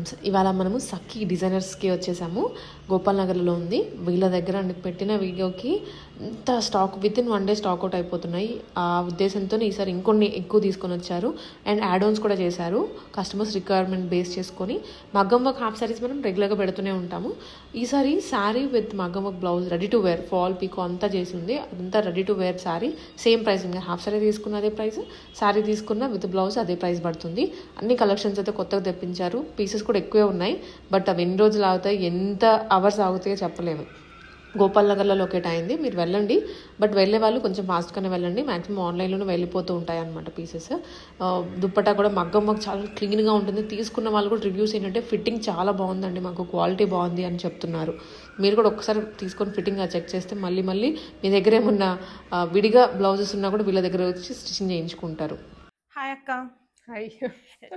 Items ఇవాళ మనము సక్కి డిజైనర్స్కి వచ్చేసాము. గోపాల్ నగర్లో ఉంది. వీళ్ళ దగ్గర పెట్టిన వీడియోకి ఇంత stock within one day stock out అయిపోతున్నాయి. ఆ ఉద్దేశంతో ఈసారి ఇంకొన్ని ఎక్కువ తీసుకొని వచ్చారు. అండ్ యాడోన్స్ కూడా చేశారు. కస్టమర్స్ రిక్వైర్మెంట్ బేస్ చేసుకొని మగ్గం వర్క్ హాఫ్ సారీస్ మనం రెగ్యులర్గా పెడుతూనే ఉంటాము. ఈసారి శారీ విత్ మగ్గం work blouse ready to wear fall picot అంతా చేసింది. అదంతా ready to wear sari same price ఇంకా హాఫ్ సారీ తీసుకున్న అదే ప్రైస్ శారీ తీసుకున్న విత్ బ్లౌజ్ అదే ప్రైస్ పడుతుంది. అన్ని కలెక్షన్స్ అయితే కొత్తగా తెప్పించారు. పీసెస్ కూడా ఎక్కువే ఉన్నాయి. బట్ అవి ఎన్ని రోజులు ఆగుతాయి ఎంత అవర్స్ ఆగుతాయో చెప్పలేము. గోపాల్ నగర్లో లొకేట్ అయింది మీరు వెళ్ళండి. బట్ వెళ్ళే వాళ్ళు కొంచెం ఫాస్ట్గానే వెళ్ళండి. మాక్సిమం ఆన్లైన్లోనే వెళ్ళిపోతూ ఉంటాయి అనమాట పీసెస్ దుప్పటా కూడా మగ్గం మాకు చాలా క్లీన్గా ఉంటుంది. తీసుకున్న వాళ్ళు కూడా రివ్యూస్ ఏంటంటే ఫిట్టింగ్ చాలా బాగుందండి. మాకు క్వాలిటీ బాగుంది అని చెప్తున్నారు. మీరు కూడా ఒకసారి తీసుకొని ఫిట్టింగ్ చెక్ చేస్తే మళ్ళీ మళ్ళీ మీ దగ్గర ఏమన్నా విడిగా బ్లౌజెస్ ఉన్నా కూడా వీళ్ళ దగ్గర వచ్చి స్టిచ్చింగ్ చేయించుకుంటారు. హాయ్ అక్క.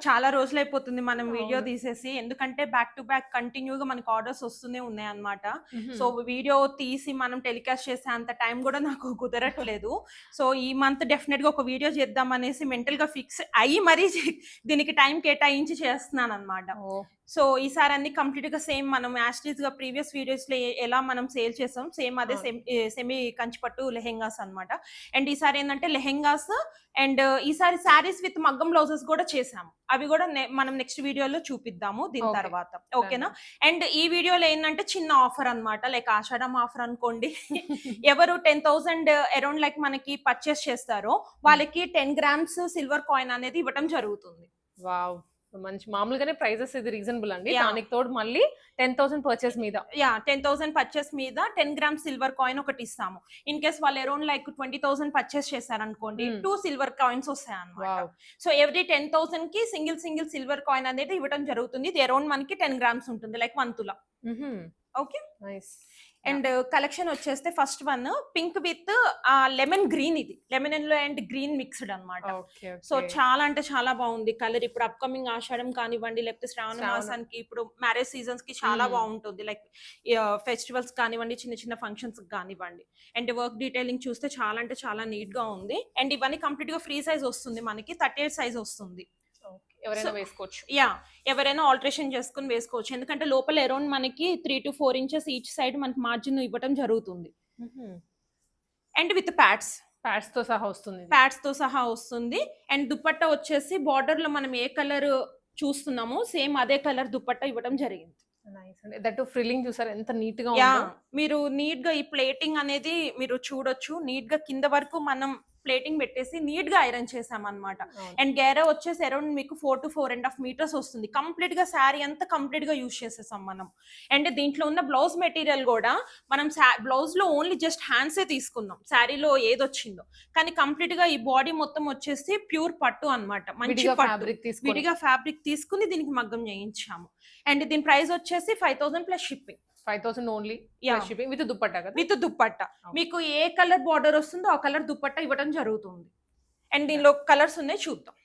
చాలా రోజులు అయిపోతుంది మనం వీడియో తీసేసి. ఎందుకంటే బ్యాక్ టు బ్యాక్ కంటిన్యూగా మనకు ఆర్డర్స్ వస్తూనే ఉన్నాయి అన్నమాట సో వీడియో తీసి మనం టెలికాస్ట్ చేసే అంత టైం కూడా నాకు కుదరట్లేదు. సో ఈ మంత్ డెఫినెట్గా ఒక వీడియో చేద్దాం అనేసి మెంటల్గా ఫిక్స్ అయ్యి మరీ దీనికి టైం కేటాయించి చేస్తున్నాను అనమాట సో ఈసారి అన్ని కంప్లీట్గా సేమ్ మనం యాస్టీస్గా ప్రీవియస్ వీడియోస్లో ఎలా మనం సేల్ చేసాం సేమ్ అదే సెమీ కంచిపట్టు లెహెంగాస్ అన్నమాట. అండ్ ఈసారి ఏంటంటే లెహెంగాస్ అండ్ ఈసారి శారీస్ విత్ మగ్గం బ్లౌజెస్ కూడా చేసాము. అవి కూడా మనం నెక్స్ట్ వీడియోలో చూపిద్దాము దీని. తర్వాత. ఓకేనా? అండ్ ఈ వీడియోలో ఏంటంటే చిన్న ఆఫర్ అన్నమాట. లైక్ ఆషాఢం ఆఫర్ అనుకోండి. ఎవరు టెన్ థౌసండ్ అరౌండ్ లైక్ మనకి పర్చేస్ చేస్తారో వాళ్ళకి టెన్ గ్రామ్స్ సిల్వర్ కాయిన్ అనేది ఇవ్వడం జరుగుతుంది. వావ్. మంచి మామూలుగానే ప్రైజెస్ ఇది రీజనబుల్ అండి. దానికి తోడు మళ్ళీ టెన్ థౌసండ్ పర్చేస్ మీద. యా టెన్ థౌసండ్ పర్చేస్ మీద టెన్ గ్రామ్స్ సిల్వర్ కాయిన్ ఒకటి ఇస్తాము. ఇన్ కేస్ వాళ్ళు around like twenty thousand purchase చేశారనుకోండి. టూ సిల్వర్ కాయిన్స్ వస్తాయి అన్నమాట వావ్ సో ఎవ్రీ టెన్ థౌసండ్కి సింగిల్ సింగిల్ సిల్వర్ కాయిన్ అనేది ఇవ్వడం జరుగుతుంది. ఇది అరౌండ్ మనకి టెన్ గ్రామ్స్ ఉంటుంది లైక్ వన్ తుల. ఓకే నైస్ అండ్ కలెక్షన్ వచ్చేస్తే first one pink with lemon green ఇది. లెమన్లో అండ్ గ్రీన్ మిక్స్డ్ అన్నమాట. ఓకే సో చాలా అంటే చాలా బాగుంది కలర్. ఇప్పుడు అప్కమింగ్ ఆషాఢం కానివ్వండి లేకపోతే శ్రావణ. మాసానికి ఇప్పుడు మ్యారేజ్ సీజన్స్కి చాలా. బాగుంటుంది. లైక్ ఫెస్టివల్స్ కానివ్వండి చిన్న చిన్న ఫంక్షన్స్ కానివ్వండి. అండ్ వర్క్ డీటెయిలింగ్ చూస్తే చాలా అంటే చాలా నీట్గా ఉంది. అండ్ ఇవన్నీ కంప్లీట్గా ఫ్రీ సైజ్ వస్తుంది మనకి. థర్టీ ఎయిట్ సైజ్ వస్తుంది. ఎవరైనా వేసుకోవచ్చు. యా ఎవరైనా ఆల్టరేషన్ చేసుకుని వేసుకోవచ్చు. ఎందుకంటే లోపల అరౌండ్ మనకి three to four inches each side మనకి మార్జిన్ ఇవ్వడం జరుగుతుంది. అండ్ విత్ ప్యాడ్స్ ప్యాడ్స్తో సహా వస్తుంది. ప్యాడ్స్తో సహా వస్తుంది. అండ్ దుపట్టా వచ్చేసి బార్డర్లో మనం ఏ కలర్ చూస్తున్నామో సేమ్ అదే కలర్ దుపట్టా ఇవ్వడం జరిగింది. నైస్ అండి. దట్ ఫ్రిల్లింగ్ చూసారు? ఎంత నీట్గా యా మీరు నీట్గా ఈ ప్లేటింగ్ అనేది మీరు చూడొచ్చు. నీట్గా కింద వరకు మనం ప్లేటింగ్ పెట్టేసి నీట్గా ఐరన్ చేసాం అన్నమాట అవును. అండ్ గేరా వచ్చేసి అరౌండ్ మీకు four to four and half metres వస్తుంది. కంప్లీట్గా శారీ అంతా కంప్లీట్గా యూజ్ చేసేసాం మనం. అండ్ దీంట్లో ఉన్న బ్లౌజ్ మెటీరియల్ కూడా మనం బ్లౌజ్లో ఓన్లీ జస్ట్ హ్యాండ్స్ ఏ తీసుకున్నాం శారీలో ఏది వచ్చిందో. కానీ కంప్లీట్గా ఈ బాడీ మొత్తం వచ్చేసి ప్యూర్ పట్టు అన్నమాట. మంచి విడిగా ఫ్యాబ్రిక్ తీసుకుని దీనికి మగ్గం చేయించాము. అండ్ దీని ప్రైస్ వచ్చేసి five thousand plus shipping five thousand only shipping with dupatta కదా? విత్ దుప్పట్టా. మీకు ఏ కలర్ బార్డర్ వస్తుందో ఆ కలర్ దుప్పట్టా ఇవ్వడం జరుగుతుంది. అండ్ దీనిలో కలర్స్ ఉన్నాయి చూద్దాం.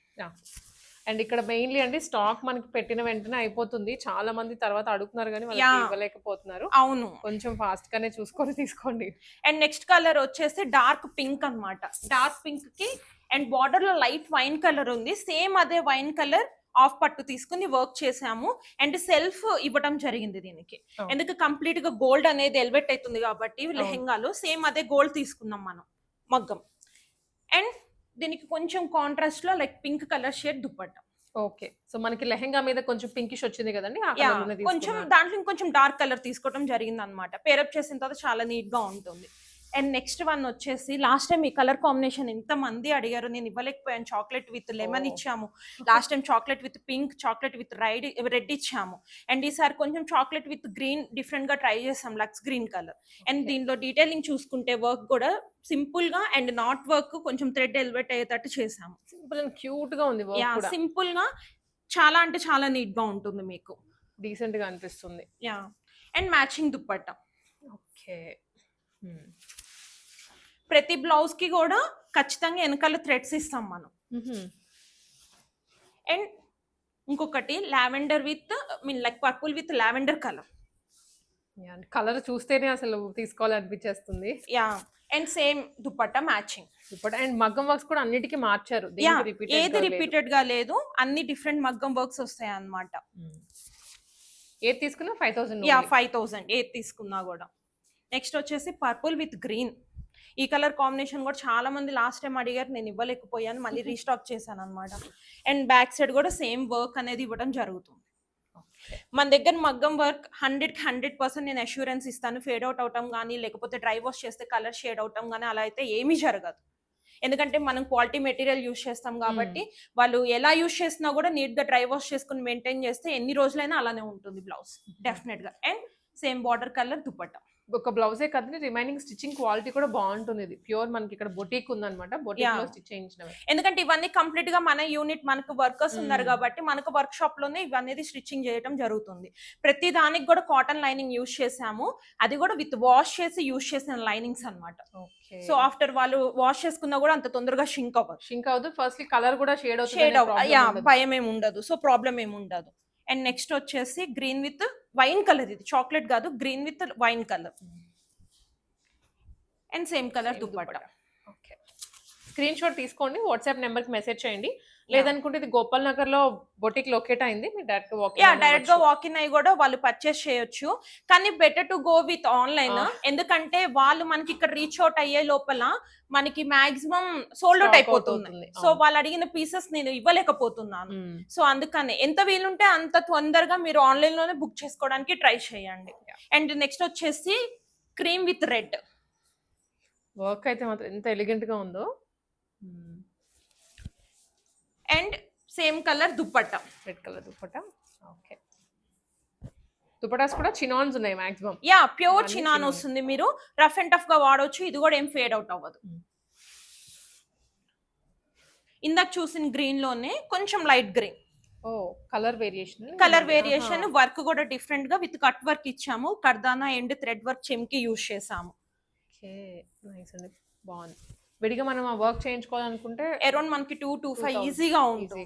అండ్ ఇక్కడ మెయిన్లీ అండి స్టాక్ మనకి పెట్టిన వెంటనే అయిపోతుంది. చాలా మంది తర్వాత అడుగుతున్నారు కానీ. ఇవ్వలేకపోతున్నారు. అవును. కొంచెం ఫాస్ట్ గానే చూసుకొని తీసుకోండి. అండ్ నెక్స్ట్ కలర్ వచ్చేసి డార్క్ పింక్ అన్నమాట. డార్క్ పింక్కి అండ్ బార్డర్లో లైట్ వైన్ కలర్ ఉంది. సేమ్ అదే వైన్ కలర్ ఆఫ్ పట్టు తీసుకుని వర్క్ చేసాము అండ్ సెల్ఫ్ ఇవ్వడం జరిగింది దీనికి. ఎందుకు కంప్లీట్గా గోల్డ్ అనేది ఎలివేట్ అవుతుంది కాబట్టి లెహెంగాలో సేమ్ అదే గోల్డ్ తీసుకున్నాం మనం మగ్గం. అండ్ దీనికి కొంచెం కాంట్రాస్ట్లో like pink colour shade dupatta. Okay. So మనకి లెహెంగా మీద కొంచెం పింకిష్ వచ్చింది కదండి కొంచెం. దాంట్లో ఇంకొంచెం డార్క్ కలర్ తీసుకోవడం జరిగింది అనమాట పేరప్ చేసిన తర్వాత చాలా నీట్గా ఉంటుంది. అండ్ నెక్స్ట్ వన్ వచ్చేసి లాస్ట్ టైం ఈ కలర్ కాంబినేషన్ ఎంత మంది అడిగారు నేను ఇవ్వలేకపోయాను చాక్లెట్ విత్ లెమన్. ఇచ్చాము. Last time chocolate with pink chocolate with ride red ఇచ్చాము. అండ్ ఈసారి కొంచెం చాక్లెట్ విత్ గ్రీన్ డిఫరెంట్గా ట్రై చేసాం లక్స్ గ్రీన్ కలర్ అండ్. దీనిలో డీటెయిలింగ్ చూసుకుంటే వర్క్ కూడా సింపుల్గా అండ్ నాట్ వర్క్ కొంచెం థ్రెడ్ ఎలివేట్ అయ్యేటట్టు చేసాము. సింపుల్ అండ్ క్యూట్గా ఉంది సింపుల్గా చాలా అంటే చాలా నీట్గా ఉంటుంది మీకు. డీసెంట్గా అనిపిస్తుంది. Yeah and matching dupatta. Okay ప్రతి బ్లౌజ్కి కూడా ఖచ్చితంగా వెనకాల థ్రెడ్స్ ఇస్తాం మనం. అండ్ ఇంకొకటి lavender with mean like purple with lavender colour colour చూస్తేనే అసలు తీసుకోవాలనిపించేస్తుంది. Yeah and same dupatta matching ఇప్పుడు అండ్ మగ్గం వర్క్స్ కూడా అన్నిటికీ మార్చారు. ఏది. రిపీటెడ్గా లేదు. అన్ని డిఫరెంట్ మగ్గం వర్క్స్ వస్తాయి అన్నమాట. ఏది తీసుకున్నా five thousand yeah five thousand ఏది తీసుకున్నా కూడా. నెక్స్ట్ వచ్చేసి పర్పుల్ విత్ గ్రీన్ ఈ కలర్ కాంబినేషన్ కూడా చాలా మంది లాస్ట్ టైం అడిగారు నేను ఇవ్వలేకపోయాను మళ్ళీ రీస్టాక్ చేశాను అనమాట అండ్ బ్యాక్ సైడ్ కూడా సేమ్ వర్క్ అనేది ఇవ్వడం జరుగుతుంది. మన దగ్గర మగ్గం వర్క్ హండ్రెడ్ హండ్రెడ్ పర్సెంట్ నేను అష్యూరెన్స్ ఇస్తాను ఫేడ్ అవుట్ అవటం కానీ లేకపోతే డ్రై వాష్ చేస్తే కలర్ షేడ్ అవటం కానీ అలా అయితే ఏమీ జరగదు. ఎందుకంటే మనం క్వాలిటీ మెటీరియల్ యూస్ చేస్తాం కాబట్టి వాళ్ళు ఎలా యూస్ చేసినా కూడా నీట్గా డ్రై వాష్ చేసుకుని మెయింటైన్ చేస్తే ఎన్ని రోజులైనా అలానే ఉంటుంది బ్లౌజ్ డెఫినెట్గా and same border colour dupatta. ఒక బ్లౌజే కదండి రిమైనింగ్ స్టిచ్చింగ్ క్వాలిటీ కూడా బాగుంటుంది ఇది. ప్యూర్ మనకి ఇక్కడ బొటీక్ ఉందన్నమాట. బొటీక్లో Yeah. స్టిచ్ చేయించినవి. ఎందుకంటే ఇవన్నీ కంప్లీట్గా మన యూనిట్ మనకు వర్కర్స్ ఉన్నారు Mm. కాబట్టి మనకు వర్క్ షాప్లోనే ఇవన్నీ స్టిచ్చింగ్ చేయడం జరుగుతుంది. ప్రతి దానికి కూడా కాటన్ లైనింగ్ యూస్ చేసాము అది కూడా విత్ వాష్ చేసి యూస్ చేసిన లైనింగ్స్ అన్నమాట. ఓకే. సో ఆఫ్టర్ వాళ్ళు వాష్ చేసుకున్నా కూడా అంత తొందరగా షింక్ అవ్వదు. షింక్ అవుతుంది ఫస్ట్లీ కలర్ కూడా షేడ్ షేడ్ భయం ఏమి ఉండదు. సో ప్రాబ్లం ఏమి ఉండదు. అండ్ నెక్స్ట్ వచ్చేసి గ్రీన్ విత్ వైన్ కలర్ ఇది. చాక్లెట్ కాదు green with wine colour. And same colour okay screenshot తీసుకోండి వాట్సాప్ నెంబర్కి మెసేజ్ చేయండి. లేదనుకుంటే ఇది గోపాల్ నగర్లో బొటిక్ లొకేట్ అయింది. మీరు డైరెక్ట్ వాక్ యా డైరెక్ట్గా వాక్ ఇన్ అయ్యి కూడా వాళ్ళు పర్చేస్ చేయొచ్చు. కానీ better to go with online. ఎందుకంటే వాళ్ళు మనకి ఇక్కడ రీచ్ అవుట్ అయ్యే లోపల మనకి మాక్సిమం సోల్డ్ అవుట్ అయిపోతుంది. సో. వాళ్ళు అడిగిన పీసెస్ నేను ఇవ్వలేకపోతున్నాను. సో అందుకని ఎంత వీలుంటే అంత తొందరగా మీరు ఆన్లైన్లోనే బుక్ చేసుకోవడానికి ట్రై చేయండి. అండ్ నెక్స్ట్ వచ్చేసి క్రీమ్ విత్ రెడ్ వర్క్ అయితే మాత్రం ఎంత ఎలిగెంట్గా ఉందో. And same colour dupatta. Red colour dupatta okay dupattas కూడా చినాన్స్ ఉన్నాయి మాక్సిమం యా ప్యూర్ చినాన్. వస్తుంది మీరు. రఫ్ అండ్ టఫ్గా వాడొచ్చు. ఇది కూడా ఏం ఫేడ్ అవుట్ అవ్వదు. Mm. ఇందాక చూసిన గ్రీన్లోనే కొంచెం లైట్ గ్రీన్ ఓ colour variation colour variation work కూడా డిఫరెంట్గా విత్ కట్ వర్క్ ఇచ్చాము. కర్దానా ఎండ్ థ్రెడ్ వర్క్ చెమ్కి యూస్ చేసాము. ఓకే నైస్ అండి. బాగుంది. విడిగా మనం ఆ వర్క్ చేయించుకోవాలనుకుంటే అరౌండ్ మనకి టూ టూ ఫైవ్ 2000 ఈజీగా ఉంటుంది.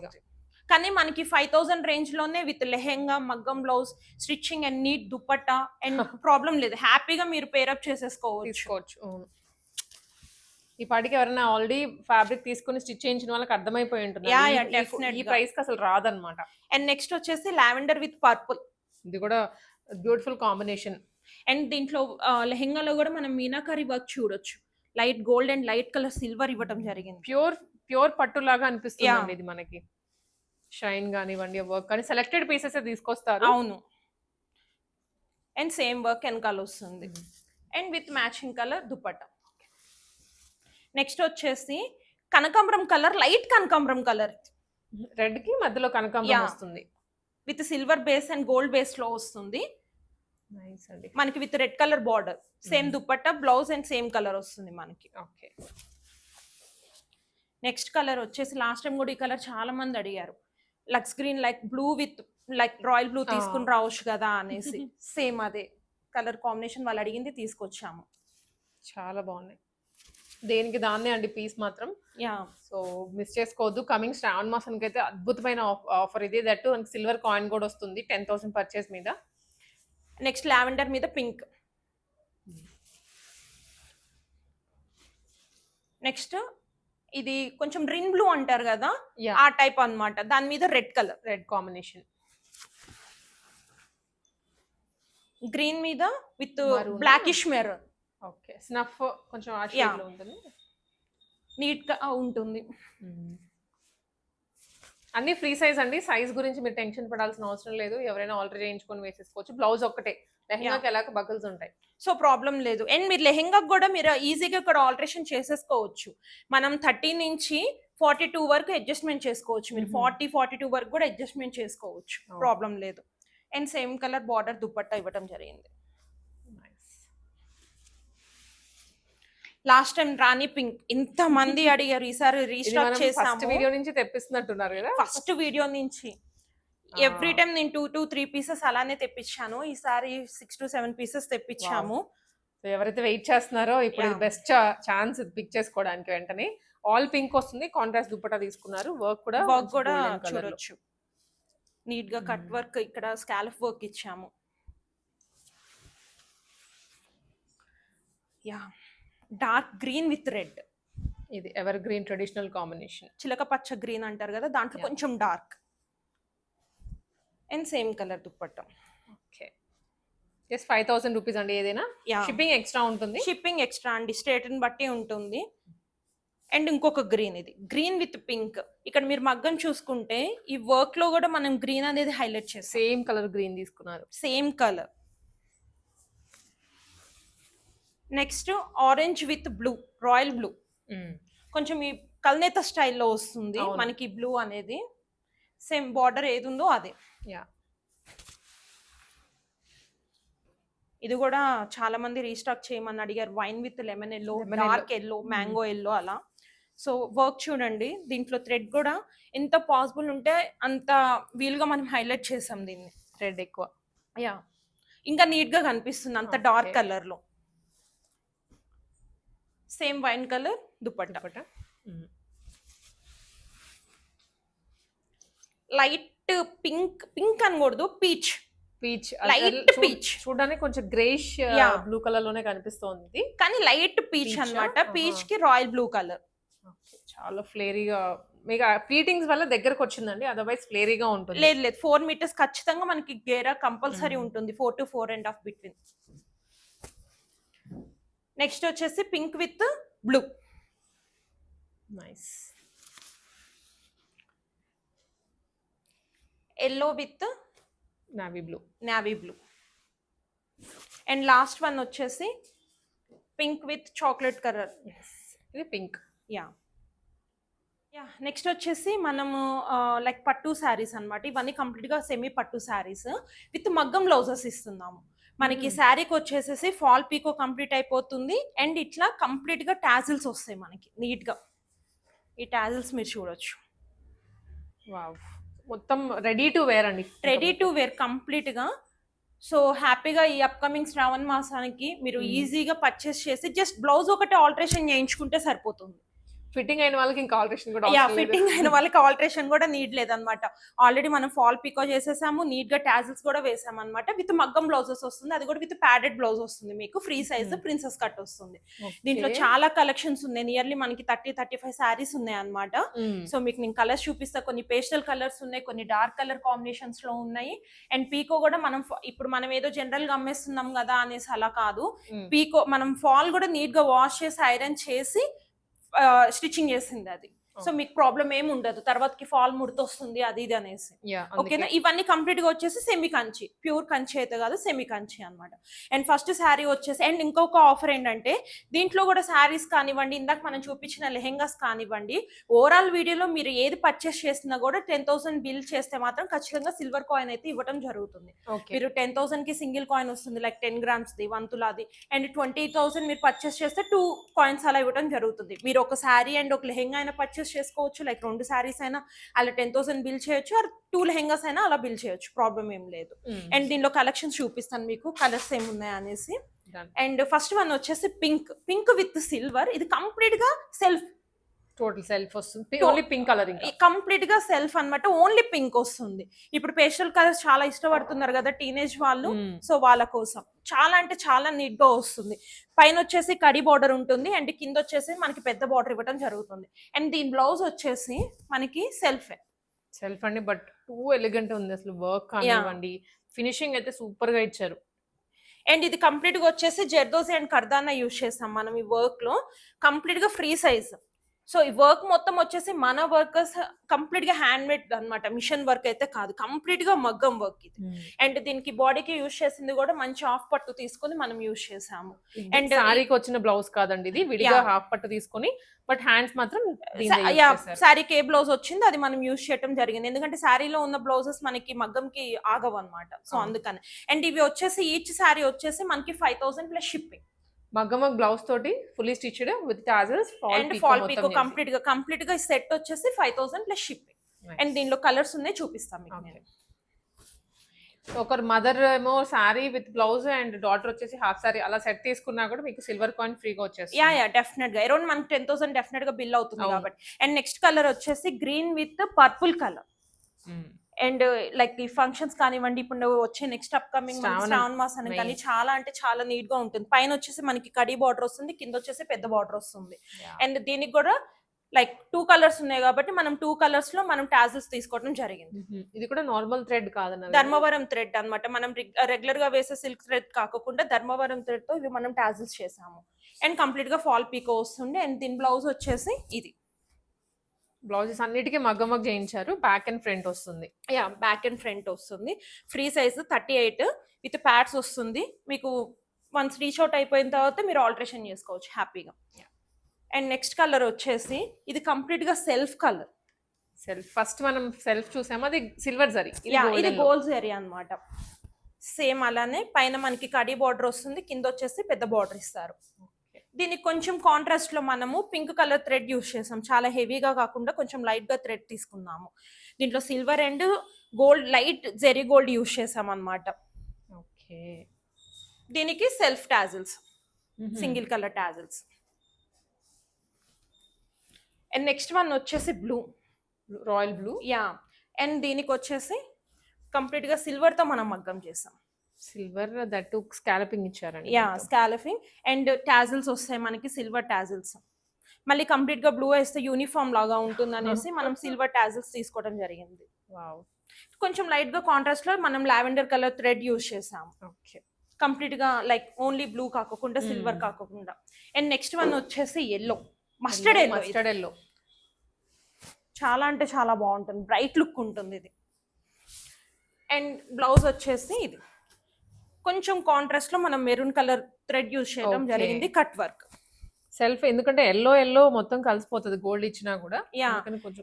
కానీ మనకి ఫైవ్ థౌసండ్ రేంజ్లోనే విత్ లెహెంగా మగ్గం blouse stitching and neat dupatta and problem లేదు. హ్యాపీగా మీరు పేరప్ చేసేసుకోవచ్చు. ఈ పాటికి ఎవరైనా ఆల్రెడీ ఫ్యాబ్రిక్ తీసుకుని స్టిచ్ చేయించిన వాళ్ళకి అర్థమైపోయి ఉంటుంది. ఈ-. ప్రైస్కి అసలు రాదన్నమాట. అండ్ నెక్స్ట్ వచ్చేసి లావెండర్ విత్ పర్పుల్ ఇది కూడా బ్యూటిఫుల్ కాంబినేషన్ అండ్ దీంట్లో లెహెంగాలో కూడా మనం మీనాకారి వర్క్ చూడొచ్చు. Light gold and light colour silver ఇవ్వడం జరిగింది. ప్యూర్ ప్యూర్ పట్టు లాగా అనిపిస్తుంది ఇది మనకి. షైన్ కానివ్వండి వర్క్ కానీ సెలెక్టెడ్ పీసెస్ తీసుకొస్తారు. అవును. అండ్ సేమ్ వర్క్ వెనకాల వస్తుంది. And with matching colour dupatta next వచ్చేసి కనకాంబరం కలర్ లైట్ కనకాంబరం కలర్ రెడ్కి మధ్యలో కనకాంబరం. వస్తుంది. With silver base and gold బేస్లో వస్తుంది. నైస్ అండి. మనకి with red colour border. Same Mhm. Dupatta blouse and same colour వస్తుంది మనకి. ఓకే. నెక్స్ట్ కలర్ వచ్చేసి లాస్ట్ టైం కూడా ఈ కలర్ చాలా మంది అడిగారు. Lux green like blue with like royal blue. తీసుకుని రావచ్చు కదా అనేసి. సేమ్ అదే కలర్ కాంబినేషన్ వాళ్ళు అడిగింది తీసుకొచ్చాము. చాలా బాగున్నాయి. దేనికి దాన్నే అండి పీస్ మాత్రం. యా. సో మిస్ చేసుకోవద్దు. కమింగ్ శ్రావణ మాసానికి అయితే అద్భుతమైన ఆఫర్ ఇది. దట్టు మనకి సిల్వర్ కాయిన్ కూడా వస్తుంది. టెన్ థౌసండ్ పర్చేస్ మీద. నెక్స్ట్ లావెండర్ మీద పింక్. నెక్స్ట్ ఇది కొంచెం రిన్ బ్లూ అంటారు కదా ఆ టైప్ అన్నమాట. దాని మీద red colour. Red combination. Green మీద with. Blackish maroon okay. Snuff కొంచెం నీట్గా ఉంటుంది. అన్ని ఫ్రీ సైజ్ అండి. సైజ్ గురించి మీరు టెన్షన్ పడాల్సిన అవసరం లేదు. ఎవరైనా ఆల్టర్ చేయించుకొని వేసేసుకోవచ్చు. బ్లౌజ్ ఒక్కటే. లెహంగాకి ఎలాగ బకల్స్ ఉంటాయి. సో ప్రాబ్లం లేదు. అండ్ మీరు లెహెంగా కూడా మీరు ఈజీగా ఇక్కడ ఆల్టరేషన్ చేసేసుకోవచ్చు. మనం థర్టీ నుంచి ఫార్టీ టూ వరకు అడ్జస్ట్మెంట్ చేసుకోవచ్చు. మీరు. ఫార్టీ ఫార్టీ టూ వరకు కూడా అడ్జస్ట్మెంట్ చేసుకోవచ్చు. ప్రాబ్లం లేదు. And same colour border dupatta ఇవ్వడం జరిగింది. లాస్ట్ టైం రాణి పింక్ ఇంత మంది అడిగారు ఈసారి రీస్టాక్ ఫస్ట్ చేసాము. వీడియో నుంచి తెప్పిస్తున్నట్టున్నారు కదా? ఫస్ట్ వీడియో నుంచి. ఎవ్రీ టైం నేను టూ టూ త్రీ పీసెస్ అలానే తెప్పించాను. ఈసారి సిక్స్ టు సెవెన్ పీసెస్ తెప్పించాము. సో ఎవరైతే వెయిట్ చేస్తున్నారో ఇప్పుడు. బెస్ట్ ఛాన్స్ పిక్ చేసుకోవడానికి వెంటనే ఆల్ పింక్ వస్తుంది. కాంట్రాస్ట్ దుప్పటా తీసుకున్నారు. వర్క్ కూడా వర్క్ కూడా. చూడొచ్చు. నీట్గా కట్. వర్క్ ఇక్కడ స్కాలఫ్ వర్క్ ఇచ్చాము. Yeah dark green with red. ఇది ఎవర్ గ్రీన్ ట్రెడిషనల్ కాంబినేషన్. చిలక పచ్చ గ్రీన్ అంటారు కదా దాంట్లో. కొంచెం dark. And same colour దుప్పట్టం. Okay just five thousand rupees అండి ఏదైనా? షిప్పింగ్ ఎక్స్ట్రా ఉంటుంది. షిప్పింగ్ ఎక్స్ట్రా అండి స్టేట్ని బట్టి ఉంటుంది. అండ్ ఇంకొక గ్రీన్ ఇది. గ్రీన్ విత్ పింక్ ఇక్కడ మీరు మగ్గం చూసుకుంటే ఈ వర్క్లో కూడా మనం గ్రీన్ అనేది హైలైట్ చేస్తాం. సేమ్ కలర్ గ్రీన్ తీసుకున్నారు. Same colour next orange with blue royal blue. కొంచెం ఈ కల్నేత స్టైల్లో వస్తుంది. మనకి బ్లూ అనేది. సేమ్ బార్డర్ ఏది ఉందో అదే. యా. ఇది కూడా చాలా మంది రీస్టాక్ చేయమని అడిగారు. Wine with lemon yellow dark yellow mango yellow అలా. సో వర్క్ చూడండి. దీంట్లో థ్రెడ్ కూడా ఎంత పాసిబుల్ ఉంటే అంత వీలుగా మనం హైలైట్ చేసాం దీన్ని. రెడ్ ఎక్కువ. యా. ఇంకా నీట్గా కనిపిస్తుంది అంత dark Okay. Same wine colour dupatta light pink pink అనకూడదు పీచ్ పీచ్ Light peach. చూడడానికి కొంచెం గ్రేష్. బ్లూ కలర్లోనే కనిపిస్తోంది. కానీ లైట్ పీచ్? అన్నమాట. పీచ్కి రాయల్ బ్లూ కలర్ చాలా ఫ్లేరీగా మీకు ప్లీటింగ్స్ వల్ల దగ్గరకు వచ్చిందండి. అదర్వైజ్ ఫ్లేరీగా ఉంటుంది. లేదు లేదు. ఫోర్ మీటర్స్ ఖచ్చితంగా మనకి గేరా కంపల్సరీ Mhm. ఉంటుంది. Four to four and half between next వచ్చేసి pink with blue. Nice yellow with navy blue navy blue and last one వచ్చేసి పింక్ విత్ చాక్లెట్ కలర్ ఇది పింక్ యా యా నెక్స్ట్ వచ్చేసి మనము like పట్టు శారీస్ అన్నమాట. ఇవన్నీ కంప్లీట్గా సెమీ పట్టు శారీస్. విత్ మగ్గం బ్లౌజెస్ ఇస్తున్నాము. మనకి Hmm. శారీకి వచ్చేసేసి ఫాల్ పీకో కంప్లీట్ అయిపోతుంది. అండ్ ఇట్లా కంప్లీట్గా టాజిల్స్ వస్తాయి మనకి నీట్గా ఈ టాజిల్స్ మీరు చూడొచ్చు. వావ్ మొత్తం రెడీ టు వేర్ అండి. రెడీ టు వేర్ కంప్లీట్గా సో హ్యాపీగా ఈ అప్కమింగ్ శ్రావణ మాసానికి మీరు Hmm. ఈజీగా పర్చేస్ చేసి జస్ట్ బ్లౌజ్ ఒకటి ఆల్టరేషన్ చేయించుకుంటే సరిపోతుంది. ఫిట్టింగ్ అయిన వాళ్ళకి ఇంకా ఆల్టరేషన్ కూడా యా. ఫిట్టింగ్ అయిన వాళ్ళకి ఆల్టరేషన్ కూడా నీడ్ లేదనమాట ఆల్రెడీ మనం ఫాల్ పికో చేసేసాము నీట్గా టాజిల్స్ కూడా వేసాము అనమాట విత్ మగ్గం బ్లౌజెస్ వస్తుంది అది కూడా విత్ ప్యాడెడ్ బ్లౌజ్ వస్తుంది మీకు ఫ్రీ సైజ్. ప్రిన్సెస్ కట్ వస్తుంది. దీంట్లో చాలా కలెక్షన్స్ ఉన్నాయి నియర్లీ మనకి థర్టీ థర్టీ ఫైవ్ శారీస్ ఉన్నాయి అనమాట. సో మీకు నేను కలర్స్ చూపిస్తా కొన్ని పేస్టల్ కలర్స్ ఉన్నాయి కొన్ని డార్క్ కలర్ కాంబినేషన్స్లో ఉన్నాయి అండ్ పీకో కూడా మనం ఇప్పుడు మనం ఏదో జనరల్గా అమ్మేస్తున్నాం కదా అనేసి అలా కాదు. పీకో మనం ఫాల్ కూడా నీట్గా వాష్ చేసి ఐరన్ చేసి స్టిచ్చింగ్ చేసింది అది సో మీకు ప్రాబ్లం ఏమి ఉండదు. తర్వాతకి ఫాల్ ముడతొస్తుంది అది ఇది అనేసి. ఓకేనా. ఇవన్నీ కంప్లీట్గా వచ్చేసి సెమీ కంచి ప్యూర్ కంచి అయితే కాదు సెమీ కంచి అన్నమాట. అండ్ ఫస్ట్ శారీ వచ్చేసి అండ్ ఇంకొక ఆఫర్ ఏంటంటే దీంట్లో కూడా శారీస్ కానివ్వండి ఇందాక మనం చూపించిన లెహెంగాస్ కానివ్వండి ఓవరాల్ వీడియోలో మీరు ఏది పర్చేస్ చేసినా కూడా టెన్ థౌసండ్ బిల్ చేస్తే మాత్రం ఖచ్చితంగా సిల్వర్ కాయిన్ అయితే ఇవ్వడం జరుగుతుంది. మీరు టెన్ థౌసండ్కి సింగిల్ కాయిన్ వస్తుంది లైక్ టెన్ గ్రామ్స్ ది వన్ తులాది అండ్ ట్వంటీ థౌసండ్ మీరు పర్చేస్ చేస్తే టూ కాయిన్స్ అలా ఇవ్వడం జరుగుతుంది. మీరు ఒక శారీ అండ్ ఒక లెహెంగా అయినా పర్చేస్ చేసుకోవచ్చు. లైక్ రెండు శారీస్ అయినా అలా టెన్ థౌసండ్ బిల్ చేయొచ్చు. ఆర్ టూ లెహెంగాస్ అయినా అలా బిల్ చేయొచ్చు. ప్రాబ్లం ఏం లేదు. అండ్ దీనిలో కలెక్షన్స్ చూపిస్తాను మీకు. కలర్స్ ఏమున్నాయి అనేసి. అండ్ ఫస్ట్ వన్ వచ్చేసి పింక్ పింక్ విత్ సిల్వర్ ఇది కంప్లీట్గా సెల్ఫ్ టోటల్ సెల్ఫ్ వస్తుంది. ఓన్లీ పింక్ కలర్ కంప్లీట్గా సెల్ఫ్ అన్నమాట. ఓన్లీ పింక్ వస్తుంది. ఇప్పుడు పేస్టల్ కలర్స్ చాలా ఇష్టపడుతున్నారు కదా టీనేజ్ వాళ్ళు. Mm. సో వాళ్ళ కోసం. చాలా అంటే చాలా నీట్గా వస్తుంది. పైన వచ్చేసి కడి బార్డర్ ఉంటుంది. అండ్ కింద వచ్చేసి మనకి పెద్ద బార్డర్ ఇవ్వడం జరుగుతుంది. అండ్ దీని బ్లౌజ్ వచ్చేసి మనకి సెల్ఫ్ సెల్ఫ్ అండి బట్ టూ ఎలిగెంట్ ఉంది అసలు వర్క్ కానివ్వండి. ఫినిషింగ్ అయితే సూపర్గా ఇచ్చారు. అండ్ ఇది కంప్లీట్గా వచ్చేసి జెర్దోసి అండ్ కర్దానా యూజ్ చేస్తాం మనం ఈ వర్క్లో. కంప్లీట్గా ఫ్రీ సైజ్. సో ఈ వర్క్ మొత్తం వచ్చేసి మన వర్కర్స్ కంప్లీట్గా హ్యాండ్ మేడ్ అనమాట మిషన్ వర్క్ అయితే కాదు. కంప్లీట్గా మగ్గం వర్క్ ఇది. అండ్ దీనికి బాడీకి యూజ్ చేసింది కూడా మంచి ఆఫ్ పట్టు తీసుకొని మనం యూజ్ చేసాము. అండ్ సారీకి వచ్చిన బ్లౌజ్ కాదండి ఇది. విడిగా. హాఫ్ పట్టు తీసుకొని బట్ హ్యాండ్స్ మాత్రం. శారీకి ఏ బ్లౌజ్ వచ్చిందో. అది మనం యూజ్ చేయడం జరిగింది. ఎందుకంటే శారీలో ఉన్న బ్లౌజెస్ మనకి మగ్గంకి ఆగవు అనమాట సో. అందుకని. అండ్ ఇవి వచ్చేసి ఈచ్ శారీ వచ్చేసి మనకి ఫైవ్ థౌసండ్ ప్లస్ షిప్పింగ్. మగ్గం బ్లౌజ్ తోటి fully stitched with tassels and fall picot కంప్లీట్గా కంప్లీట్గా సెట్ వచ్చేసి five thousand plus shipping and దీనిలో కలర్స్ ఉన్నాయి చూపిస్తాం మీకు Okay. నేను. ఒకరు మదర్ ఏమో sari with blouse and daughter వచ్చేసి హాఫ్ సారీ అలా సెట్ తీసుకున్నా కూడా మీకు సిల్వర్ కాయిన్ ఫ్రీగా వచ్చేస్తుంది యా యా డెఫినెట్గా అరౌండ్ మనకి టెన్ థౌసండ్ డెఫినెట్గా బిల్ అవుతుంది. కాబట్టి అండ్ నెక్స్ట్ కలర్ వచ్చేసి green with purple colour. And like ఈ ఫంక్షన్స్ కానివ్వండి ఇప్పుడు వచ్చే నెక్స్ట్ అప్కమింగ్ శ్రావణం. main. కానీ చాలా అంటే చాలా నీట్గా ఉంటుంది. పైన వచ్చేసి మనకి కడి బార్డర్ వస్తుంది కింద వచ్చేసి పెద్ద బార్డర్ వస్తుంది. అండ్ దీనికి కూడా లైక్ టూ కలర్స్ ఉన్నాయి కాబట్టి మనం టూ కలర్స్లో మనం టాజిల్స్ తీసుకోవడం జరిగింది. ఇది కూడా నార్మల్ థ్రెడ్ కాదన్న ధర్మవరం థ్రెడ్ అన్నమాట. మనం రెగ్యులర్గా వేసే సిల్క్ థ్రెడ్ కాకుండా ధర్మవరం థ్రెడ్తో ఇవి మనం టాజిల్స్ చేసాము. అండ్ కంప్లీట్గా ఫాల్ పీకో వస్తుంది అండ్ దీని బ్లౌజ్ వచ్చేసి ఇది. బ్లౌజెస్ అన్నిటికీ మగ్గ మగ్గ చేయించారు. బ్యాక్ అండ్ ఫ్రంట్ వస్తుంది. యా బ్యాక్ అండ్ ఫ్రంట్ వస్తుంది. Free size thirty eight with pads వస్తుంది. మీకు వన్స్ రీచ్ అవుట్ అయిపోయిన తర్వాత మీరు ఆల్టరేషన్ చేసుకోవచ్చు హ్యాపీగా అండ్ నెక్స్ట్ కలర్ వచ్చేసి ఇది కంప్లీట్గా సెల్ఫ్ కలర్ సెల్ఫ్ ఫస్ట్ మనం సెల్ఫ్ చూసాము. అది సిల్వర్ జరీ ఇది. గోల్స్ ఏరియా అన్నమాట. సేమ్ అలానే పైన మనకి కడి బార్డర్ వస్తుంది. కింద వచ్చేసి పెద్ద బార్డర్ ఇస్తారు. దీనికి కొంచెం కాంట్రాస్ట్లో మనము పింక్ కలర్ థ్రెడ్ యూస్ చేసాం. చాలా హెవీగా కాకుండా కొంచెం లైట్గా థ్రెడ్ తీసుకున్నాము దీంట్లో silver and gold light zari gold use చేసాం అన్నమాట. ఓకే. దీనికి self tassels single colour tassels and next one వచ్చేసి blue royal blue yeah and దీనికి వచ్చేసి కంప్లీట్గా సిల్వర్తో మనం మగ్గం చేసాం. సిల్వర్ దట్ స్కాలపింగ్ ఇచ్చారండి యా స్కాలఫింగ్ అండ్ టాజిల్స్ వస్తాయి మనకి సిల్వర్ టాజిల్స్. మళ్ళీ కంప్లీట్గా బ్లూ వేస్తే యూనిఫామ్ లాగా ఉంటుంది అనేసి మనం సిల్వర్ టాజిల్స్ తీసుకోవడం జరిగింది. వావ్. కొంచెం లైట్గా కాంట్రాస్ట్లో మనం లావెండర్ కలర్ థ్రెడ్ యూస్ చేసాం. ఓకే. కంప్లీట్గా లైక్ ఓన్లీ బ్లూ కాకుండా సిల్వర్. కాకుండా అండ్ నెక్స్ట్ వన్ వచ్చేసి yellow mustard yellow mustard yellow చాలా అంటే చాలా బాగుంటుంది. బ్రైట్ లుక్ ఉంటుంది ఇది. అండ్ బ్లౌజ్ వచ్చేసి ఇది. కొంచెం కాంట్రాస్ట్లో మనం మెరూన్ కలర్ థ్రెడ్ యూస్ చేయడం. జరిగింది కట్ వర్క్ సెల్ఫ్ ఎందుకంటే ఎల్లో ఎల్లో మొత్తం కలిసిపోతుంది గోల్డ్ ఇచ్చినా కూడా.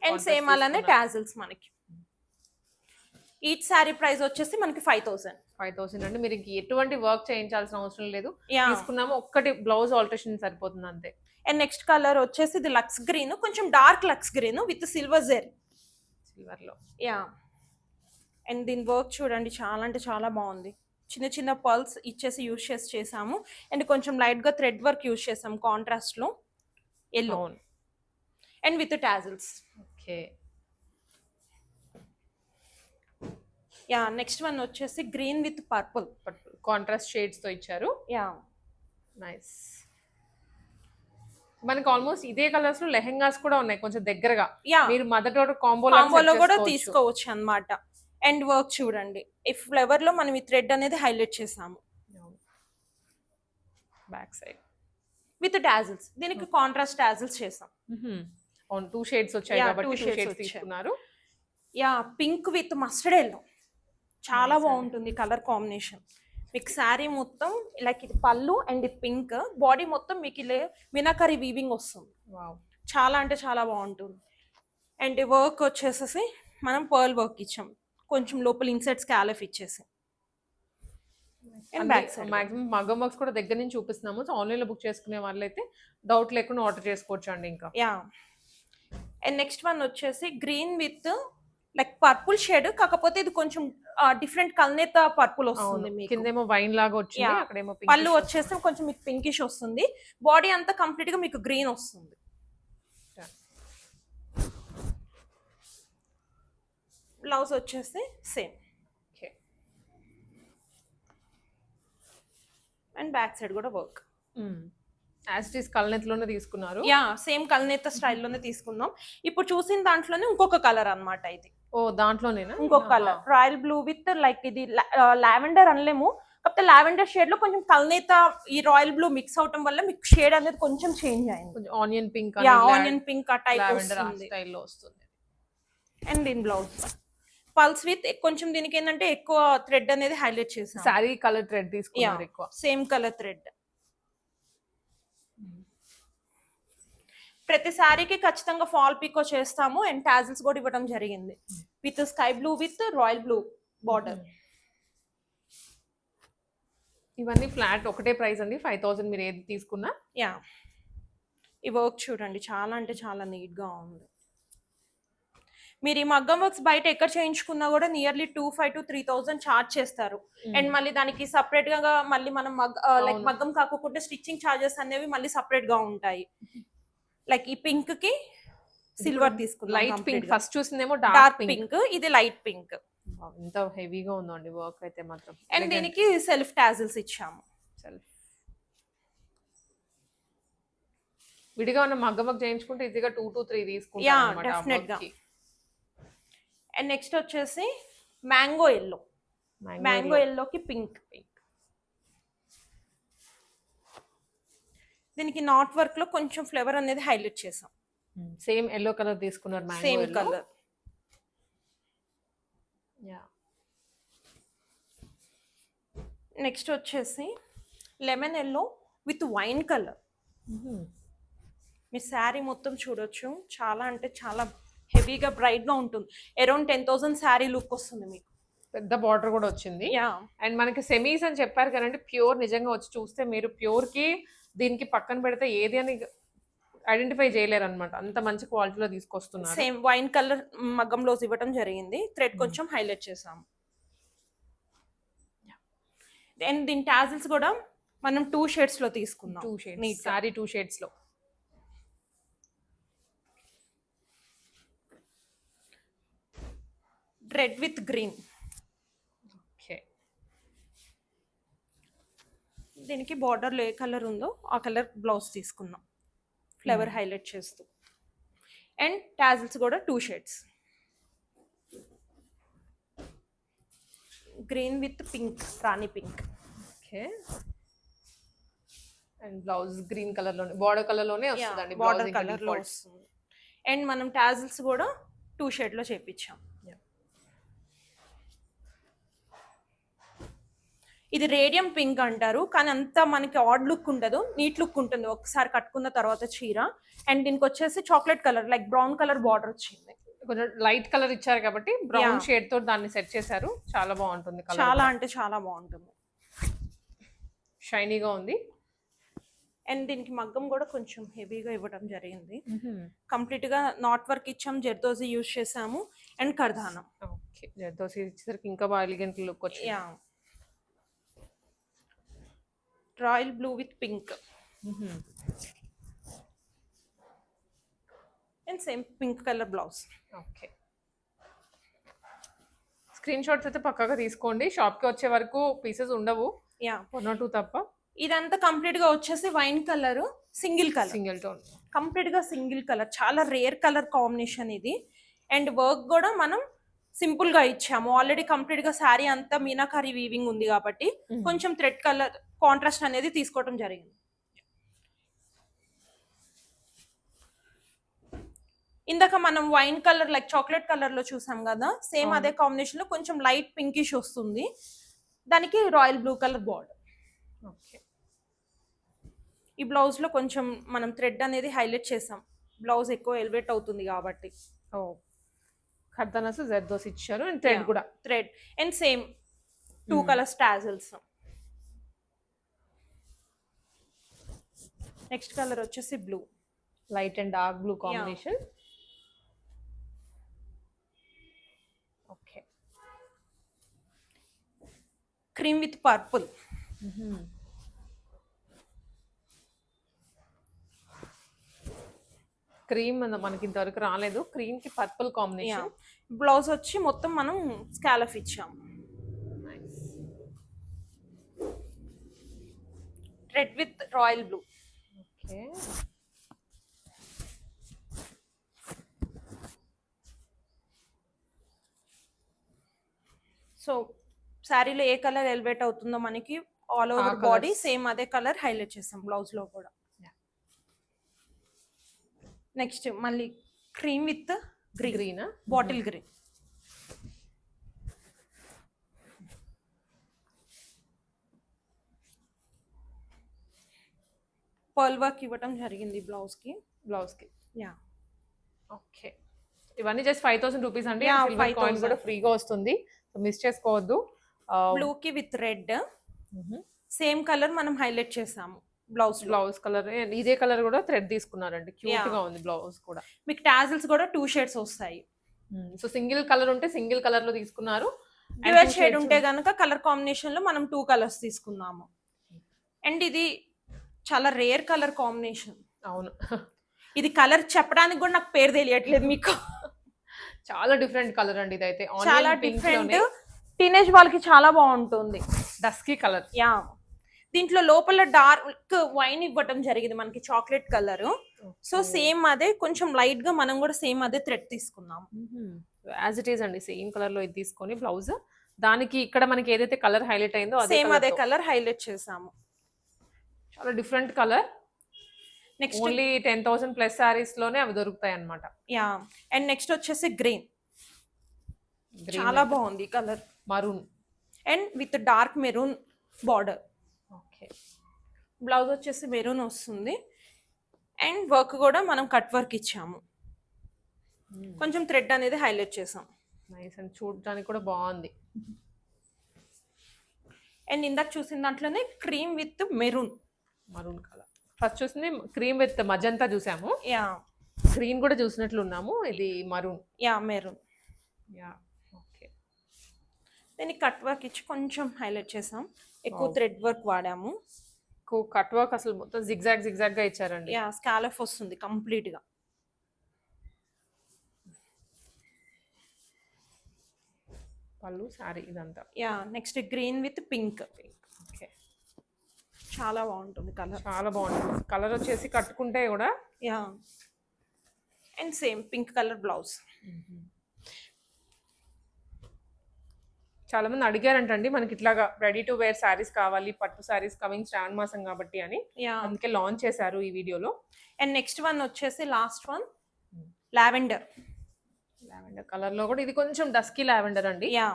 అండ్ సేమ్ అలానే. టాజిల్స్ మనకి. ఈచ్ శారీ ప్రైస్ వచ్చేసి మనకి ఫైవ్ థౌసండ్ ఫైవ్ థౌసండ్ అంటే మీరు ఎటువంటి వర్క్ చేయించాల్సిన అవసరం లేదు. తీసుకున్నాము ఒక్కటి బ్లౌజ్ ఆల్టరేషన్ సరిపోతుంది అంతే. అండ్ నెక్స్ట్ కలర్ వచ్చేసి ఇది లక్స్ గ్రీన్ కొంచెం dark lux green with silver జెర్ సిల్వర్లో. యా అండ్ దీని వర్క్ చూడండి చాలా అంటే చాలా బాగుంది. చిన్న చిన్న పర్ల్స్ ఇచ్చేసి యూస్ చేసి చేసాము. అండ్ కొంచెం లైట్గా థ్రెడ్ వర్క్ యూస్ చేసాము కాంట్రాస్ట్లో yellow and with tassels okay. Yeah next one వచ్చేసి గ్రీన్ విత్ పర్పుల్ కాంట్రాస్ట్ షేడ్స్తో ఇచ్చారు. యా నైస్ మనకి ఆల్మోస్ట్ ఇదే కలర్స్లో లెహెంగాస్ కూడా ఉన్నాయి కొంచెం దగ్గరగా. యా మీరు మదర్ డాటర్ కాంబో కాంబోలో కూడా తీసుకోవచ్చు అన్నమాట. అండ్ వర్క్ చూడండి. ఈ ఫ్లవర్లో మనం ఈ థ్రెడ్ అనేది హైలైట్ చేసాము. బ్యాక్ సైడ్ విత్ టాజిల్స్ దీనికి కాంట్రాస్ట్ టాజిల్స్ చేసాం. అవును టూ షేడ్స్ వచ్చాయి కాబట్టి టూ షేడ్స్. తీసుకున్నారు. Yeah pink with mustard yellow చాలా బాగుంటుంది కలర్ కాంబినేషన్ మీకు శారీ మొత్తం లైక్ ఇది పళ్ళు అండ్ ఇది పింక్ బాడీ మొత్తం మీకు ఇలా మినాకరీ వీవింగ్ వస్తుంది. వావ్ చాలా అంటే చాలా బాగుంటుంది. అండ్ వర్క్ వచ్చేసేసి మనం పర్ల్ వర్క్ ఇచ్చాం. కొంచెం లోపల ఇన్సెట్స్ క్యాలఫ్ ఇచ్చేసి మాక్సిమం మగ్గం వర్క్స్ కూడా దగ్గర నుంచి చూపిస్తున్నాము. సో ఆన్లైన్లో బుక్ చేసుకునే వాళ్ళైతే డౌట్ లేకుండా ఆర్డర్ చేసుకోవచ్చు అండి ఇంకా. యా అండ్ నెక్స్ట్ వన్ వచ్చేసి green with like purple shade కాకపోతే ఇది కొంచెం డిఫరెంట్ కల్నేత పర్పుల్ వస్తుంది కిందేమో వైన్ లాగా వచ్చింది. అక్కడేమో పళ్ళు వచ్చేస్తే కొంచెం మీకు పింకిష్ వస్తుంది. బాడీ అంతా కంప్లీట్గా మీకు గ్రీన్ వస్తుంది. బ్లౌజ్ వచ్చేసి same. Okay. And back side కూడా వర్క్. యాజ్ ఇట్ ఈస్ కల్నెత్లోనే తీసుకున్నారు. యా సేమ్ కల్నేత స్టైల్లోనే తీసుకుందాం ఇప్పుడు చూసిన దాంట్లోనే ఇంకొక కలర్ అన్నమాట ఇది. ఓ దాంట్లోనేనా? ఇంకొక colour. Royal blue with like ఇది లావెండర్ అనలేము. కాకపోతే లావెండర్ షేడ్లో కొంచెం కల్నేత ఈ రాయల్ బ్లూ మిక్స్ అవటం వల్ల మీకు షేడ్ అనేది కొంచెం చేంజ్ అయింది. ఆనియన్ పింక్ ఆనియన్ పింక్ ఆ టైప్ స్టైల్లో వస్తుంది. అండ్ దీని బ్లౌజ్. పల్స్ విత్ కొంచెం దీనికి ఏంటంటే ఎక్కువ థ్రెడ్ అనేది హైలైట్ చేసాం సారీ కలర్ థ్రెడ్ తీసుకున్నారు ఎక్కువ. సేమ్ కలర్ థ్రెడ్ ప్రతి సారీకి ఖచ్చితంగా ఫాల్ పికో చేస్తాము అండ్ టాజిల్స్ కూడా ఇవ్వడం జరిగింది. With sky blue with royal blue border ఇవన్నీ ఫ్లాట్ ఒకటే ప్రైస్ అండి. ఫైవ్ థౌసండ్ మీరు ఏది తీసుకున్నా? యా ఈ వర్క్ చూడండి. చాలా అంటే చాలా నీట్గా ఉంది. మీరు ఈ మగ్గం వర్క్స్ బయట ఎక్కడ చేయించుకున్నా కూడా nearly two five to three thousand charge చేస్తారు. అండ్ మళ్ళీ దానికి సపరేట్గా మళ్ళీ మనం మగ్ లైక్. మగ్గం కాకుండా స్టిచ్చింగ్ చార్జెస్ అనేవి మళ్ళీ సపరేట్గా ఉంటాయి. లైక్ ఈ పింక్కి సిల్వర్ తీసుకున్నాం లైట్ పింక్ ఫస్ట్ చూసిందేమో డార్క్ పింక్ ఇది లైట్ పింక్ ఎంత హెవీగా ఉందండి వర్క్ అయితే మాత్రం. అండ్ దీనికి సెల్ఫ్ టాజిల్స్ ఇచ్చాము. సెల్ఫ్ విడిగా ఉన్న మగ్గ మగ్గ చేయించుకుంటే ఈజీగా టూ టు త్రీ తీసుకుంటాం Yeah, అన్నమాట ఆ definite గా. work కి. అండ్ నెక్స్ట్ వచ్చేసి మ్యాంగో ఎల్లో. మ్యాంగో. ఎల్లోకి పింక్ పింక్. దీనికి నాట్ వర్క్లో కొంచెం ఫ్లేవర్ అనేది హైలైట్ చేసాం. సేమ్ ఎల్లో కలర్ తీసుకున్నారు సేమ్ కలర్. నెక్స్ట్ వచ్చేసి lemon yellow with wine colour. మీ శారీ మొత్తం చూడొచ్చు. చాలా అంటే చాలా హెవీగా బ్రైట్గా ఉంటుంది. Around ten thousand sari look వస్తుంది మీకు. పెద్ద బార్డర్ కూడా వచ్చింది. యా. అండ్ మనకి సెమీస్ అని చెప్పారు కదండి ప్యూర్ నిజంగా వచ్చి చూస్తే మీరు ప్యూర్కి దీనికి పక్కన పెడితే ఏది అని ఐడెంటిఫై చేయలేరు అనమాట అంత మంచి క్వాలిటీలో తీసుకొస్తున్నారు. సేమ్ వైన్ కలర్ మగ్గంలో ఇవ్వడం జరిగింది. థ్రెడ్ కొంచెం హైలైట్ చేసాము అండ్ దీని టాజిల్స్ కూడా మనం టూ షేడ్స్లో తీసుకుందాం. Two shades. సారీ టూ షేడ్స్లో రెడ్ విత్ గ్రీన్. ఓకే. దీనికి border లో ఏ కలర్ ఉందో ఆ కలర్ బ్లౌజ్ తీసుకుందాం. ఫ్లవర్ హైలైట్ చేస్తూ. అండ్ టాజిల్స్ కూడా two shades green with pink rani pink okay. And blouse green కలర్లోనే బార్డర్ కలర్లోనే వస్తుందండి బార్డర్ కలర్లో వస్తుంది. అండ్ మనం టాజిల్స్ కూడా టూ షేడ్లో చేపించాం. ఇది రేడియం పింక్ అంటారు కానీ అంత మనకి ఆడ్ లుక్ ఉండదు నీట్ లుక్ ఉంటుంది. ఒకసారి కట్టుకున్న తర్వాత చీర అండ్ దీనికి వచ్చేసి chocolate colour like brown colour border వచ్చింది. కొంచెం లైట్ కలర్ ఇచ్చారు కాబట్టి బ్రౌన్. షేడ్తో దాన్ని సెట్ చేశారు. చాలా బాగుంటుంది చాలా అంటే చాలా బాగుంటుంది. షైనీగా ఉంది. అండ్ దీనికి మగ్గం కూడా కొంచెం హెవీగా ఇవ్వడం జరిగింది. కంప్లీట్గా నాట్ వర్క్ ఇచ్చాం జర్దోజీ యూజ్ చేసాము అండ్ కర్దానం. ఓకే జర్దోసి ఇచ్చేసరికి ఇంకా బాగా ఎలిగెంట్ లుక్ వచ్చింది royal blue with pink. And same pink colour blouse okay. Screenshots అయితే పక్కాగా తీసుకోండి. షాప్కి వచ్చే వరకు పీసెస్ ఉండవు. యా వన్ ఆర్ టూ తప్ప. ఇదంతా కంప్లీట్గా వచ్చేసి wine colour single colour single tone కంప్లీట్గా సింగిల్ కలర్ చాలా రేర్ కలర్ కాంబినేషన్ ఇది. అండ్ వర్క్ కూడా మనం సింపుల్గా ఇచ్చాము. ఆల్రెడీ కంప్లీట్గా శారీ అంతా మీనాకారి వీవింగ్ ఉంది కాబట్టి. కొంచెం థ్రెడ్ కలర్ కాంట్రాస్ట్ అనేది తీసుకోవడం జరిగింది. ఇందాక మనం వైన్ కలర్ లైక్ చాక్లెట్ కలర్లో చూసాం కదా సేమ్. అదే కాంబినేషన్లో కొంచెం లైట్ పింకిష్ వస్తుంది. దానికి royal blue colour border. Okay. ఈ బ్లౌజ్లో కొంచెం మనం థ్రెడ్ అనేది హైలైట్ చేసాం. బ్లౌజ్ ఎక్కువ ఎలివేట్ అవుతుంది కాబట్టి. ఓ ఖర్దనస్ జర్దోస్ ఇచ్చారు. And thread. కూడా. Thread. And same two Hmm. Colours tassels. Next colour వచ్చేసి blue light and dark blue combination okay cream with purple cream మనకి ఇంతవరకు రాలేదు. క్రీమ్కి పర్పుల్ కాంబినేషన్ బ్లౌజ్ వచ్చి మొత్తం మనం స్కాలఫ్ ఇచ్చాం. Red with royal blue okay so శారీలో ఏ కలర్ ఎలివేట్ అవుతుందో మనకి ఆల్ ఓవర్ బాడీ. సేమ్ అదే కలర్ హైలైట్ చేసాం బ్లౌజ్లో కూడా. నెక్స్ట్ మళ్ళీ cream with green green bottle green pearl work ఇవ్వటం జరిగింది బ్లౌజ్కి బ్లౌజ్కి యా ఓకే. ఇవన్నీ జస్ట్ ఫైవ్ థౌసండ్ రూపీస్ అండి సిల్వర్ కాయిన్ 5,000. కూడా ఫ్రీగా వస్తుంది. సో మిస్ చేసుకోవద్దు. బ్లూ కి విత్ రెడ్ సేమ్ కలర్ మనం హైలైట్ చేసాము బ్లౌజ్ బ్లౌజ్ కలర్ ఇదే కలర్ కూడా థ్రెడ్ తీసుకున్నారండి. Cute Yeah. గా ఉంది బ్లౌజ్ కూడా. మీకు టాజిల్స్ కూడా టూ షేడ్స్ వస్తాయి. సో సింగిల్ కలర్ ఉంటే సింగిల్ కలర్లో తీసుకున్నారు. డ్యూయల్ షేడ్ ఉంటే గనక కలర్ కాంబినేషన్లో మనం టూ కలర్స్ తీసుకున్నాము. అండ్ ఇది చాలా రేర్ కలర్ కాంబినేషన్. అవును. ఇది కలర్ చెప్పడానికి కూడా నాకు పేరు తెలియట్లేదు మీకు. చాలా డిఫరెంట్ కలర్ అండి ఇదైతే. చాలా డిఫరెంట్. టీనేజ్ వాళ్ళకి చాలా బాగుంటుంది. Dusky colour yeah. దీంట్లో లోపల డార్క్ వైన్ ఇవ్వటం జరిగింది మనకి చాక్లెట్ కలర్. సో సేమ్ అదే కొంచెం లైట్గా మనం కూడా సేమ్ అదే థ్రెడ్ తీసుకున్నాం యాజ్ ఇట్ ఈస్ అండి సేమ్ కలర్లో ఇది తీసుకొని బ్లౌజ్. దానికి ఇక్కడ మనకి ఏదైతే కలర్ హైలైట్ అయిందో అదే సేమ్ అదే. కలర్ హైలైట్ చేసాము. చాలా different colour next only ten thousand plus సారీస్లోనే అవి దొరుకుతాయి అనమాట యా. అండ్ నెక్స్ట్ వచ్చేసి గ్రీన్ చాలా బాగుంది colour maroon and with dark maroon border okay blouse వచ్చేసి మెరూన్ వస్తుంది. అండ్ వర్క్ కూడా మనం కట్ వర్క్ ఇచ్చాము. కొంచెం థ్రెడ్ అనేది హైలైట్ చేసాం. నైస్ అండ్ చూడడానికి కూడా బాగుంది. అండ్ ఇందాక చూసిన దాంట్లోనే cream with maroon maroon colour. First చూసింది క్రీమ్ విత్ మజంతా చూసాము. యా గ్రీన్ కూడా చూసినట్లు ఉన్నాము. ఇది maroon. Yeah maroon yeah okay దీన్ని కట్ వర్క్ ఇచ్చి కొంచెం హైలైట్ చేసాం. ఎక్కువ. థ్రెడ్ వర్క్ వాడాము. కట్ వర్క్ అసలు మొత్తం జిగ్జాగ్ జిగ్జాగ్గా ఇచ్చారండి. యా స్కాలఫ్ వస్తుంది కంప్లీట్గా. పళ్ళు సారీ ఇదంతా. Yeah next green with pink okay చాలా బాగుంటుంది కలర్. చాలా బాగుంటుంది. కలర్ వచ్చేసి కట్టుకుంటే కూడా yeah. And same pink colour blouse. చాలా మంది అడిగారంటండి మనకి ఇట్లాగా రెడీ టు వేర్ శారీస్ కావాలి పట్టు శారీస్ కమింగ్ శ్రావణ మాసం కాబట్టి అని. అందుకే లాంచ్ చేశారు ఈ వీడియోలో. అండ్ నెక్స్ట్ వన్ వచ్చేసి లాస్ట్ వన్ లావెండర్ లావెండర్ కలర్లో కూడా ఇది కొంచెం డస్కీ లావెండర్ అండి. యా.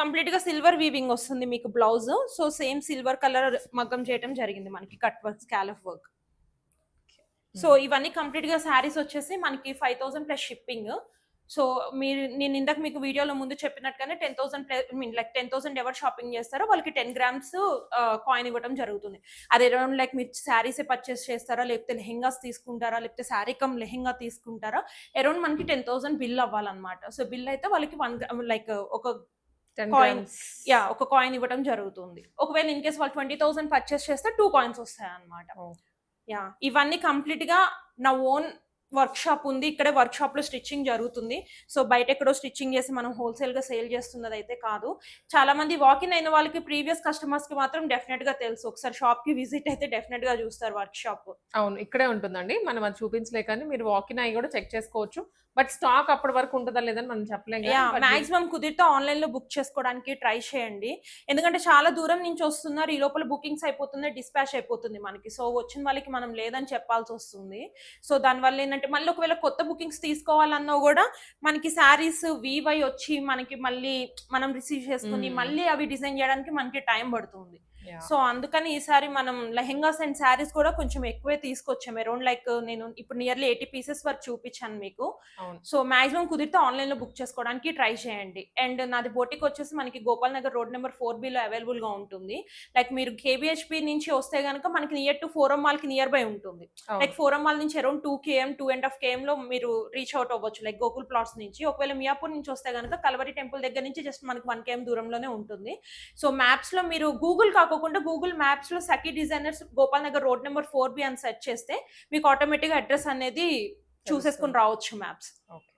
కంప్లీట్గా సిల్వర్ వీవింగ్ వస్తుంది మీకు blouse. So same silver colour మగ్గం చేయడం జరిగింది మనకి cut work scallop work. So ఇవన్నీ కంప్లీట్గా శారీస్ వచ్చేసి మనకి five thousand plus shipping. So మీరు నేను ఇందాక మీకు వీడియోలో ముందు చెప్పినట్టుగానే ten thousand plus mean like ten thousand ఎవరు షాపింగ్ చేస్తారో వాళ్ళకి టెన్ గ్రామ్స్ కాయిన్ ఇవ్వడం జరుగుతుంది. అది అరౌండ్ లైక్ మీరు శారీసే పర్చేస్ చేస్తారా లేకపోతే లెహెంగాస్ తీసుకుంటారా లేకపోతే శారీ కమ్ లెహెంగా తీసుకుంటారా అరౌండ్ మనకి టెన్ థౌసండ్ బిల్ అవ్వాలన్నమాట. సో బిల్ అయితే వాళ్ళకి వన్ లైక్ ఒక coin. యా ఒక కాయిన్ ఇవ్వడం జరుగుతుంది. ఒకవేళ ఇన్ కేస్ వాళ్ళు ట్వంటీ థౌసండ్ పర్చేస్ చేస్తే టూ కాయిన్స్ వస్తాయి అనమాట. యా ఇవన్నీ కంప్లీట్గా నా ఓన్ వర్క్ షాప్ ఉంది. ఇక్కడే వర్క్ షాప్లో స్టిచ్చింగ్ జరుగుతుంది. సో బయట ఎక్కడో స్టిచ్చింగ్ చేసి మనం హోల్సేల్గా సేల్ చేస్తున్నది అయితే కాదు. చాలా మంది వాకిన్ అయిన వాళ్ళకి ప్రీవియస్ కస్టమర్స్కి మాత్రం డెఫినెట్గా తెలుసు. ఒకసారి షాప్కి విజిట్ అయితే డెఫినెట్గా చూస్తారు వర్క్ షాప్ అవును ఇక్కడే ఉంటుందండి. మనం అది చూపించలేకని మీరు వాకిన్ అయ్యి కూడా చెక్ చేసుకోవచ్చు. బట్ స్టాక్ అప్పటి వరకు ఉంటుందా లేదని మనం చెప్పలేం యా కానీ, but మాక్సిమం కుదిరితే ఆన్లైన్లో బుక్ చేసుకోవడానికి ట్రై చేయండి ఎందుకంటే చాలా దూరం నుంచి వస్తున్నారు ఈ లోపల బుకింగ్స్ అయిపోతుంది డిస్పాచ్ అయిపోతుంది మనకి సో వచ్చిన వాళ్ళకి మనం లేదని చెప్పాల్సి వస్తుంది సో దానివల్ల ఏంటంటే మళ్ళీ ఒకవేళ కొత్త బుకింగ్స్ తీసుకోవాలన్నా కూడా మనకి శారీస్ వీవ్ వచ్చి మనకి మళ్ళీ మనం రిసీవ్ చేసుకుని Hmm. మళ్ళీ అవి డిజైన్ చేయడానికి మనకి టైం పడుతుంది. సో అందుకని ఈసారి మనం లెహెంగాస్ అండ్ శారీస్ కూడా కొంచెం ఎక్కువే తీసుకొచ్చాం అరౌండ్ లైక్ నేను ఇప్పుడు నియర్లీ ఎయిటీ పీసెస్ వరకు చూపించాను మీకు. సో మాక్సిమం కుదిరితే ఆన్లైన్లో బుక్ చేసుకోవడానికి ట్రై చేయండి. అండ్ నాది బోటిక్ వచ్చేసి మనకి Gopal Nagar road number four below అవైలబుల్గా ఉంటుంది. లైక్ మీరు కేబిహెచ్పి నుంచి వస్తే గనుక మనకి నియర్ టు ఫోరం మాల్కి నియర్ బై ఉంటుంది. లైక్ ఫోరం మాల్ నుంచి around two km two and half km లో మీరు రీచ్ అవుట్ అవ్వచ్చు. లైక్ గోకుల్ ప్లాట్స్ నుంచి. ఒకవేళ మియాపూర్ నుంచి వస్తే గనుక కలవరి టెంపుల్ దగ్గర నుంచి జస్ట్ మనకి వన్ కేఎం దూరంలోనే ఉంటుంది. సో మ్యాప్స్లో మీరు గూగుల్ కాకుండా Google మ్యాప్స్లో Sakhi designers Gopal Nagar road number four B అని సెర్చ్ చేస్తే మీకు ఆటోమేటిక్ అడ్రస్ అనేది చూసేసుకుని రావచ్చు మ్యాప్స్ ఓకే